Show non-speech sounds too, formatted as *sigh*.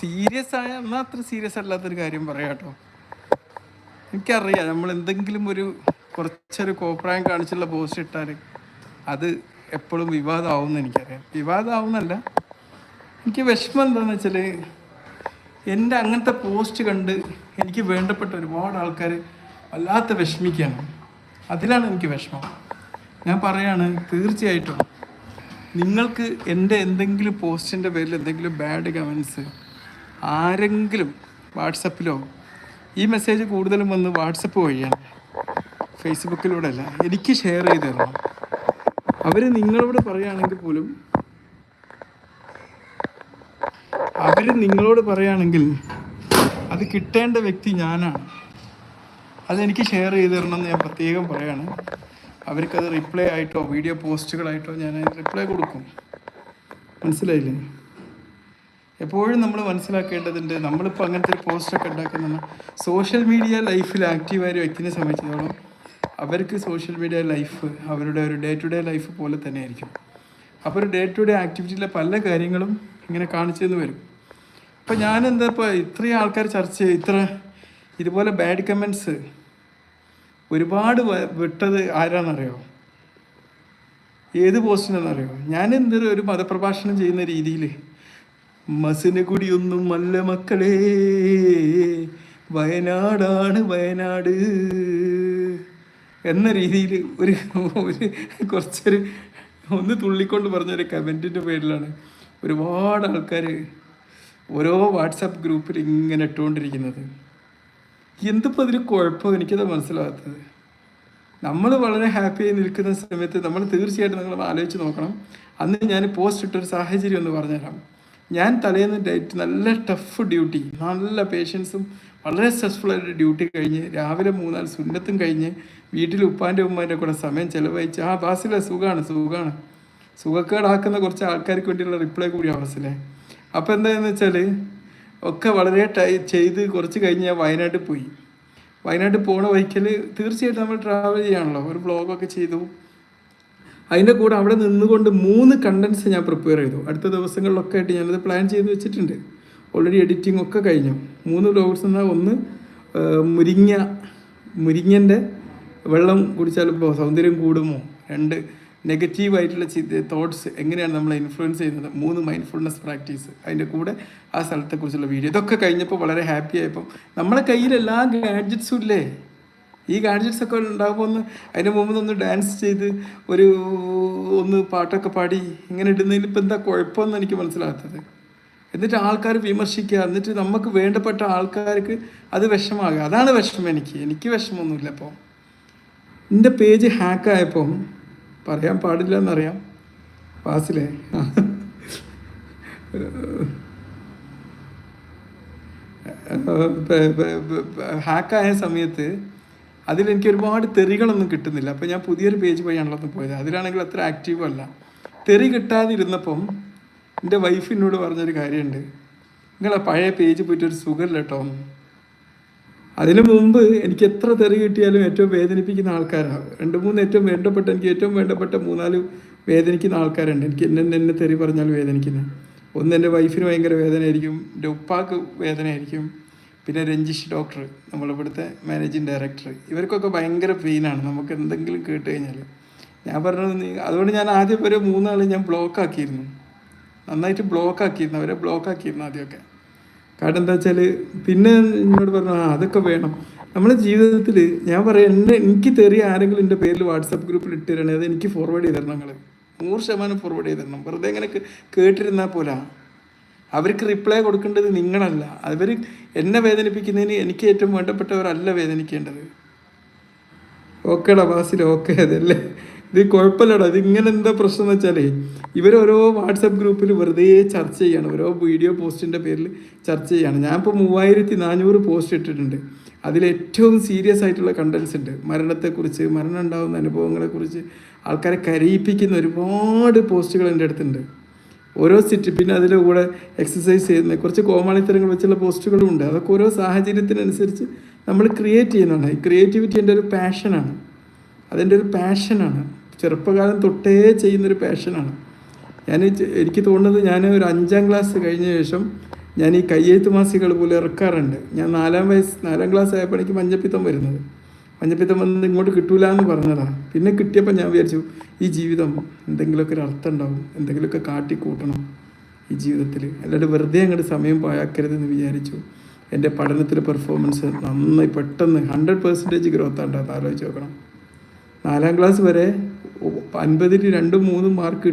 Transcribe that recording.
Serious ആയ എന്നാൽ അത്ര സീരിയസ് അല്ലാത്തൊരു കാര്യം പറയാട്ടോ എനിക്കറിയാം നമ്മൾ എന്തെങ്കിലും ഒരു കുറച്ചൊരു കോപ്രായം കാണിച്ചുള്ള പോസ്റ്റ് ഇട്ടാൽ അത് എപ്പോഴും വിവാദമാവും എന്ന് എനിക്കറിയാം. വിവാദമാവുന്നല്ല. എനിക്ക് വിഷമം എന്താണെന്ന് വെച്ചാൽ എന്റെ അങ്ങനത്തെ പോസ്റ്റ് കണ്ട് എനിക്ക് വേണ്ടപ്പെട്ട ഒരുപാട് ആൾക്കാർ വല്ലാത്ത വിഷമിക്കുകയാണ്. അതിലാണ് എനിക്ക് വിഷമം. ഞാൻ പറയാണ് തീർച്ചയായിട്ടും നിങ്ങൾക്ക് എന്റെ എന്തെങ്കിലും പോസ്റ്റിന്റെ പേരിൽ എന്തെങ്കിലും ബാഡ് കമൻസ് ആരെങ്കിലും വാട്സപ്പിലോ ഈ മെസ്സേജ് കൂടുതലും വന്ന് വാട്സപ്പ് വഴിയാണ്. ഫേസ്ബുക്കിലൂടെ അല്ല എനിക്ക് ഷെയർ ചെയ്ത് തരണം. അവർ നിങ്ങളോട് പറയുകയാണെങ്കിൽ പോലും അവർ നിങ്ങളോട് പറയുകയാണെങ്കിൽ അത് കിട്ടേണ്ട വ്യക്തി ഞാനാണ്. അതെനിക്ക് ഷെയർ ചെയ്ത് തരണം എന്ന് ഞാൻ പ്രത്യേകം പറയാണ്. അവർക്കത് റിപ്ലൈ ആയിട്ടോ വീഡിയോ പോസ്റ്റുകളായിട്ടോ ഞാൻ റിപ്ലൈ കൊടുക്കും. മനസ്സിലായില്ലേ? എപ്പോഴും നമ്മൾ മനസ്സിലാക്കേണ്ടതുണ്ട് നമ്മളിപ്പോൾ അങ്ങനത്തെ ഒരു പോസ്റ്റൊക്കെ ഉണ്ടാക്കുന്ന സോഷ്യൽ മീഡിയ ലൈഫിൽ ആക്റ്റീവായ ഒരു വ്യക്തിനെ സംബന്ധിച്ചിടത്തോളം അവർക്ക് സോഷ്യൽ മീഡിയ ലൈഫ് അവരുടെ ഒരു ഡേ ടു ഡേ ലൈഫ് പോലെ തന്നെ ആയിരിക്കും അപ്പോൾ ഒരു ഡേ ടു ഡേ ആക്ടിവിറ്റിയിലെ പല കാര്യങ്ങളും ഇങ്ങനെ കാണിച്ചു തന്നു വരും. അപ്പോൾ ഞാൻ എന്താ ഇപ്പോൾ ഇത്രയും ആൾക്കാർ ചർച്ച ചെയ്ത് ഇത്ര ഇതുപോലെ ബാഡ് കമൻസ് ഒരുപാട് വിട്ടത് ആരാണെന്നറിയോ? ഏത് പോസ്റ്റിനെന്നറിയോ ഞാൻ എന്തൊരു ഒരു മതപ്രഭാഷണം ചെയ്യുന്ന രീതിയിൽ മസിന് കുടിയൊന്നും അല്ല മക്കളെ. വയനാടാണ് വയനാട്. എന്ന രീതിയിൽ ഒരു ഒരു കുറച്ചൊരു ഒന്ന് തുള്ളിക്കൊണ്ട് പറഞ്ഞൊരു കമന്റിന്റെ പേരിലാണ് ഒരുപാട് ആൾക്കാർ ഓരോ വാട്സാപ്പ് ഗ്രൂപ്പിൽ ഇങ്ങനെ ഇട്ടുകൊണ്ടിരിക്കുന്നത്. എന്തിപ്പോൾ അതിന് കുഴപ്പം? എനിക്കത് മനസ്സിലാകാത്തത് നമ്മൾ വളരെ ഹാപ്പിയായി നിൽക്കുന്ന സമയത്ത് നമ്മൾ തീർച്ചയായിട്ടും നിങ്ങൾ ആലോചിച്ച് നോക്കണം. അന്ന് ഞാൻ പോസ്റ്റ് ഇട്ടൊരു സാഹചര്യം എന്ന് പറഞ്ഞുതരാം. ഞാൻ തലേന്ന് ഡേറ്റ് നല്ല ടഫ് ഡ്യൂട്ടി നല്ല പേഷ്യൻസും വളരെ സ്ട്രെസ്ഫുൾ ആയിട്ട് ഡ്യൂട്ടി കഴിഞ്ഞ് രാവിലെ മൂന്നാൽ സുന്നത്തും കഴിഞ്ഞ് വീട്ടിൽ ഉപ്പാന്റെ ഉമ്മാന്റെ കൂടെ സമയം ചിലവഴിച്ച് ആ ബാസിലെ സുഖമാണ് സുഖമാണ് സുഖക്കേടാക്കുന്ന കുറച്ച് ആൾക്കാർക്ക് വേണ്ടിയുള്ള റിപ്ലൈ കൂടി അവസരേ അപ്പോൾ എന്താണെന്ന് വെച്ചാൽ ഒക്കെ വളരെ ടൈ ചെയ്ത് കുറച്ച് കഴിഞ്ഞ് ഞാൻ വയനാട്ടിൽ പോയി. വയനാട്ടിൽ പോണ വഴിക്കൽ തീർച്ചയായിട്ടും നമ്മൾ ട്രാവൽ ചെയ്യാണല്ലോ. ഒരു ബ്ലോഗൊക്കെ ചെയ്തു. അതിന്റെ കൂടെ അവിടെ നിന്നുകൊണ്ട് മൂന്ന് കണ്ടൻസ് ഞാൻ പ്രിപ്പയർ ചെയ്തു. അടുത്ത ദിവസങ്ങളിലൊക്കെ ആയിട്ട് ഞാനത് പ്ലാൻ ചെയ്ത് വെച്ചിട്ടുണ്ട്. ഓൾറെഡി എഡിറ്റിംഗ് ഒക്കെ കഴിഞ്ഞു. മൂന്ന് വ്ലോഗ്സ് എന്നാൽ ഒന്ന് മുരിങ്ങ മുരിങ്ങന്റെ വെള്ളം കുടിച്ചാൽ ഇപ്പോൾ സൗന്ദര്യം കൂടുമോ? രണ്ട് നെഗറ്റീവായിട്ടുള്ള തോട്ട്സ് എങ്ങനെയാണ് നമ്മളെ ഇൻഫ്ലുവൻസ് ചെയ്യുന്നത്? മൂന്ന് മൈൻഡ്ഫുൾനെസ് പ്രാക്ടീസ് അതിന്റെ കൂടെ ആ സ്ഥലത്തെക്കുറിച്ചുള്ള വീഡിയോ ഇതൊക്കെ കഴിഞ്ഞപ്പോൾ വളരെ ഹാപ്പി ആയപ്പോൾ നമ്മളെ കയ്യിൽ എല്ലാ ഗാഡ്ജറ്റ്സും ഇല്ലേ? ഈ ഗാഡ്ജറ്റ്സ് ഒക്കെ ഉണ്ടാകുമ്പോൾ ഒന്ന് അതിന് മുമ്പ് ഒന്ന് ഡാൻസ് ചെയ്ത് ഒരു ഒന്ന് പാട്ടൊക്കെ പാടി ഇങ്ങനെ ഇടുന്നതിൽ ഇപ്പം എന്താ കുഴപ്പമെന്ന് എനിക്ക് മനസ്സിലാകത്തത്. എന്നിട്ട് ആൾക്കാർ വിമർശിക്കുക എന്നിട്ട് നമുക്ക് വേണ്ടപ്പെട്ട ആൾക്കാർക്ക് അത് വിഷമാകുക. അതാണ് വിഷമം എനിക്ക്. എനിക്ക് വിഷമമൊന്നുമില്ല അപ്പോൾ എന്റെ പേജ് ഹാക്കായപ്പം പറയാൻ പാടില്ല എന്നറിയാം പാസിലേ *laughs* ഹാക്കായ സമയത്ത് അതിലെനിക്ക് ഒരുപാട് തെറികളൊന്നും കിട്ടുന്നില്ല. അപ്പോൾ ഞാൻ പുതിയൊരു പേജ് വഴിയാണല്ലോ ഒന്ന് പോയത്. അതിലാണെങ്കിൽ അത്ര ആക്റ്റീവ് അല്ല. തെറി കിട്ടാതിരുന്നപ്പം എന്റെ വൈഫിനോട് പറഞ്ഞൊരു കാര്യമുണ്ട്. നിങ്ങൾ ആ പഴയ പേജ് പോയിട്ട് ഒരു സുഖമില്ല കേട്ടോ അതിനു മുമ്പ് എനിക്ക് എത്ര തെറി കിട്ടിയാലും ഏറ്റവും വേദനിപ്പിക്കുന്ന ആൾക്കാരാണ് രണ്ട് മൂന്ന് ഏറ്റവും വേണ്ടപ്പെട്ട എനിക്ക് ഏറ്റവും വേണ്ടപ്പെട്ട മൂന്നാൽ വേദനിക്കുന്ന ആൾക്കാരുണ്ട്. എനിക്ക് എന്നെ എന്നെ തെറി പറഞ്ഞാൽ വേദനിക്കുന്നത് ഒന്ന് എന്റെ വൈഫിന് ഭയങ്കര വേദനയായിരിക്കും. എന്റെ ഉപ്പാക്ക് വേദനയായിരിക്കും. പിന്നെ രഞ്ജിഷ് ഡോക്ടർ നമ്മളിവിടുത്തെ മാനേജിങ് ഡയറക്ടർ ഇവർക്കൊക്കെ ഭയങ്കര പെയിനാണ് നമുക്ക് എന്തെങ്കിലും കേട്ട് കഴിഞ്ഞാൽ ഞാൻ പറഞ്ഞത് നീ അതുകൊണ്ട് ഞാൻ ആദ്യം ഒരു മൂന്നാൾ ഞാൻ ബ്ലോക്ക് ആക്കിയിരുന്നു. നന്നായിട്ട് ബ്ലോക്ക് ആക്കിയിരുന്നു. അവരെ ബ്ലോക്ക് ആക്കിയിരുന്നു ആദ്യമൊക്കെ. കാരണം എന്താ വെച്ചാൽ പിന്നെ എന്നോട് പറഞ്ഞു ആ അതൊക്കെ വേണം. നമ്മുടെ ജീവിതത്തിൽ ഞാൻ പറയാം എന്റെ എനിക്ക് തെറിയ ആരെങ്കിലും എന്റെ പേരിൽ വാട്സപ്പ് ഗ്രൂപ്പിൽ ഇട്ട് അത് എനിക്ക് ഫോർവേഡ് ചെയ്ത് തരണം നിങ്ങൾ നൂറ് ശതമാനം ഫോർവേഡ് ചെയ്തിരണം വെറുതെ ഇങ്ങനെ കേട്ടിരുന്നാൽ പോലാ അവർക്ക് റിപ്ലൈ കൊടുക്കേണ്ടത് നിങ്ങളല്ല. അവർ എന്നെ വേദനിപ്പിക്കുന്നതിന് എനിക്ക് ഏറ്റവും വേണ്ടപ്പെട്ടവരല്ല വേദനിക്കേണ്ടത്. ഓക്കേടാ ബാസിൽ ഓക്കെ അതല്ലേ? ഇത് കുഴപ്പമില്ലടാ. ഇത് ഇങ്ങനെ എന്താ പ്രശ്നം എന്ന് വെച്ചാലേ ഇവരോരോ വാട്സപ്പ് ഗ്രൂപ്പിൽ വെറുതെ ചർച്ച ചെയ്യാണ്. ഓരോ വീഡിയോ പോസ്റ്റിന്റെ പേരിൽ ചർച്ച ചെയ്യാണ്. ഞാൻ ഇപ്പോൾ മൂവായിരത്തി നാനൂറ് പോസ്റ്റ് ഇട്ടിട്ടുണ്ട് അതിലേറ്റവും സീരിയസ് ആയിട്ടുള്ള കണ്ടൻസ് ഉണ്ട്. മരണത്തെക്കുറിച്ച് മരണം ഉണ്ടാകുന്ന അനുഭവങ്ങളെക്കുറിച്ച് ആൾക്കാരെ കരയിപ്പിക്കുന്ന ഒരുപാട് പോസ്റ്റുകൾ എന്റെ അടുത്തുണ്ട്. ഓരോ സിറ്റി പിന്നെ അതിന്റെ കൂടെ എക്സസൈസ് ചെയ്യുന്ന കുറച്ച് കോമാളിത്തരങ്ങൾ വെച്ചുള്ള പോസ്റ്റുകളും ഉണ്ട്. അതൊക്കെ ഓരോ സാഹചര്യത്തിനനുസരിച്ച് നമ്മൾ ക്രിയേറ്റ് ചെയ്യുന്നതാണ്. ഈ ക്രിയേറ്റിവിറ്റി എന്റെ ഒരു പാഷനാണ് അതെന്റെ ഒരു പാഷനാണ് ചെറുപ്പകാലം തൊട്ടേ ചെയ്യുന്നൊരു പാഷനാണ് ഞാൻ എനിക്ക് തോന്നുന്നത് ഞാൻ ഒരു അഞ്ചാം ക്ലാസ് കഴിഞ്ഞ ശേഷം ഞാൻ ഈ കയ്യെഴുത്ത് മാസികകൾ പോലെ ഇറക്കാറുണ്ട്. ഞാൻ നാലാം വയസ്സ് നാലാം ക്ലാസ് ആയപ്പോൾ എനിക്ക് മഞ്ഞപ്പിത്തം വരുന്നത്. മഞ്ഞപ്പിത്തം വന്ന് ഇങ്ങോട്ട് കിട്ടൂല എന്ന് പറഞ്ഞതാ. പിന്നെ കിട്ടിയപ്പോൾ ഞാൻ വിചാരിച്ചു ഈ ജീവിതം എന്തെങ്കിലുമൊക്കെ ഒരു അർത്ഥം ഉണ്ടാവും എന്തെങ്കിലുമൊക്കെ കാട്ടിക്കൂട്ടണം ഈ ജീവിതത്തിൽ അല്ലാണ്ട് വെറുതെ അങ്ങോട്ട് സമയം പാഴാക്കരുതെന്ന് വിചാരിച്ചു. എന്റെ പഠനത്തിലെ പെർഫോമൻസ് നന്നായി പെട്ടെന്ന് ഹൺഡ്രഡ് പെർസെന്റേജ് ഗ്രോത്ത് ആണ്ടാ ആലോചിച്ച് നോക്കണം. നാലാം ക്ലാസ് വരെ അൻപതിൽ രണ്ടും മൂന്നും മാർക്ക്